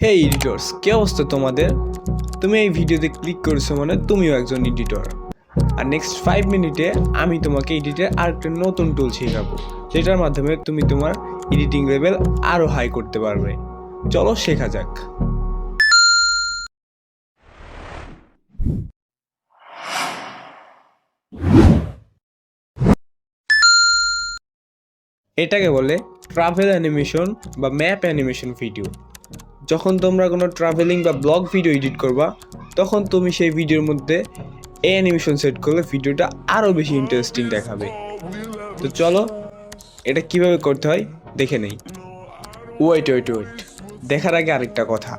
হে editors কি অবস্থা তোমাদের? তুমি এই ভিডিওতে ক্লিক করেছ মানে তুমিও একজন এডিটর আর নেক্সট ফাইভ মিনিটে আমি তোমাকে এডিটের আরেকটা নতুন টুল শেখাবো, যেটার মাধ্যমে তুমি তোমার এডিটিং লেভেল আরও হাই করতে পারবে। চলো শেখা যাক। এটাকে বলে ট্রাভেল অ্যানিমেশন বা ম্যাপ অ্যানিমেশন ভিডিও যখন তোমরা কোনো ট্রাভেলিং বা ব্লগ ভিডিও এডিট করবা তখন তুমি সেই ভিডিওর মধ্যে এই অ্যানিমেশন সেট করলে ভিডিওটা আরও বেশি ইন্টারেস্টিং দেখাবে। তো চলো এটা কীভাবে করতে হয় দেখে নেই। ওয়েট ওয়েট ওয়েট দেখার আগে আরেকটা কথা।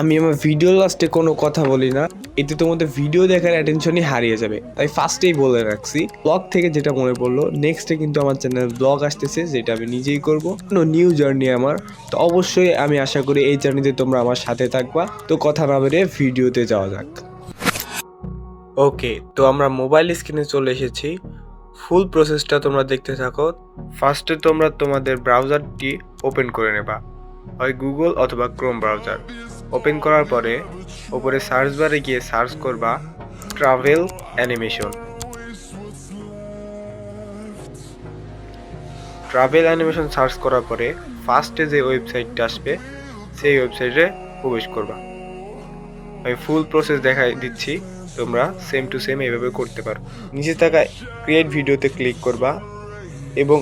আমি আমার ভিডিও লাস্টে কোনো কথা বলি না। এতে তোমাদের ভিডিও দেখার অ্যাটেনশনই হারিয়ে যাবে। তাই ফার্স্টেই বলে রাখছি ব্লগ থেকে যেটা মনে পড়ল নেক্সটে কিন্তু আমার চ্যানেল ব্লগ আসতেছে, যেটা আমি নিজেই করব। নিউ জার্নি আমার, তো অবশ্যই আমি আশা করি এই জার্নিতে তোমরা আমার সাথে থাকবা। তো কথা না বেরিয়ে ভিডিওতে যাওয়া যাক। ওকে তো আমরা মোবাইল স্ক্রিনে চলে এসেছি। ফুল প্রসেসটা তোমরা দেখতে থাকো। ফার্স্টে তোমরা তোমাদের ব্রাউজারটি ওপেন করে নেবা। হয় গুগল অথবা ক্রোম ব্রাউজার ওপেন করার পরে ওপরে সার্চ বারে গিয়ে সার্চ করবা travel animation. Travel animation search করার পরে ফার্স্টে যে ওয়েবসাইটটা আসবে, সেই ওয়েবসাইটে প্রবেশ করবা। আমি ফুল প্রসেস দেখাই দিচ্ছি, তোমরা সেম টু সেম এইভাবে করতে পারো। নিচে থাকা ক্রিয়েট ভিডিওতে ক্লিক করবা এবং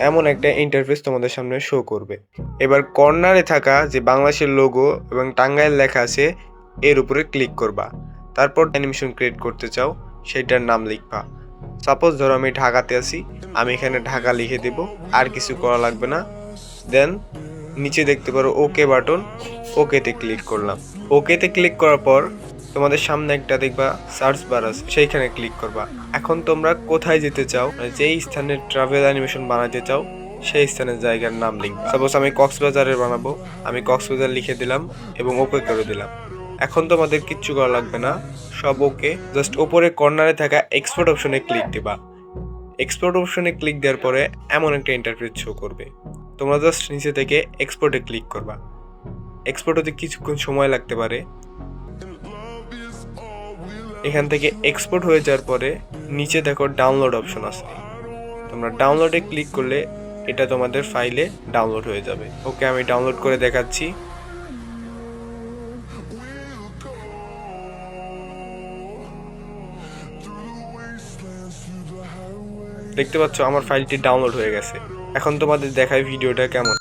এমন একটা ইন্টারফেস তোমাদের সামনে শো করবে। এবার কর্নারে থাকা যে বাংলাদেশের লোগো এবং টাঙ্গাইল লেখা আছে, এর উপরে ক্লিক করবা। তারপর অ্যানিমেশন ক্রিয়েট করতে চাও, সেটার নাম লিখবা। সাপোজ ধরো আমি ঢাকাতে আছি, আমি এখানে ঢাকা লিখে দেব, আর কিছু করা লাগবে না। দেন নিচে দেখতে পারো ওকে বাটন ওকেতে ক্লিক করলাম। ওকেতে ক্লিক করার পর তোমাদের সামনে একটা দেখবা সার্চ বার আছে, সেইখানে ক্লিক করবা। এখন তোমরা কোথায় যেতে চাও মানে যেই স্থানে ট্রাভেল অ্যানিমেশন বানাতে চাও, সেই স্থানের জায়গার নাম লিখবা। সাপোজ আমি কক্সবাজারের বানাবো, আমি কক্সবাজার লিখে দিলাম এবং ওকে করে দিলাম। এখন তোমাদের কিচ্ছু করা লাগবে না, সব ওকে জাস্ট ওপরে কর্নারে থাকা এক্সপোর্ট অপশনে ক্লিক দিবা। এক্সপোর্ট অপশনে ক্লিক দেওয়ার পরে এমন একটা ইন্টারফেস শো করবে। তোমরা জাস্ট নিচে থেকে এক্সপোর্টে ক্লিক করবা। এক্সপোর্ট হতে কিছুক্ষণ সময় লাগতে পারে এখান থেকে এক্সপোর্ট হয়ে যাওয়ার পরে নিচে দেখো ডাউনলোড অপশন আছে। তোমরা ডাউনলোডে ক্লিক করলে এটা তোমাদের ফাইলে ডাউনলোড হয়ে যাবে। ওকে আমি ডাউনলোড করে দেখাচ্ছি। দেখতে পাচ্ছ, আমার ফাইলটি ডাউনলোড হয়ে গেছে। এখন তোমাদের দেখায় ভিডিওটা কেমন।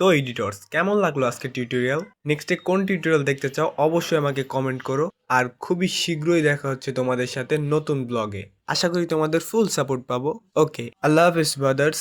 তো এডিটর্স, কেমন লাগল আজকে টিউটোরিয়াল নেক্সটে কোন টিউটোরিয়াল দেখতে চাও, অবশ্যই আমাকে কমেন্ট করো। আর খুবই শীঘ্রই দেখা হচ্ছে তোমাদের সাথে নতুন ব্লগে আশা করি তোমাদের ফুল সাপোর্ট পাবো। ওকে আল্লাহ হাফিজ ব্রাদার্স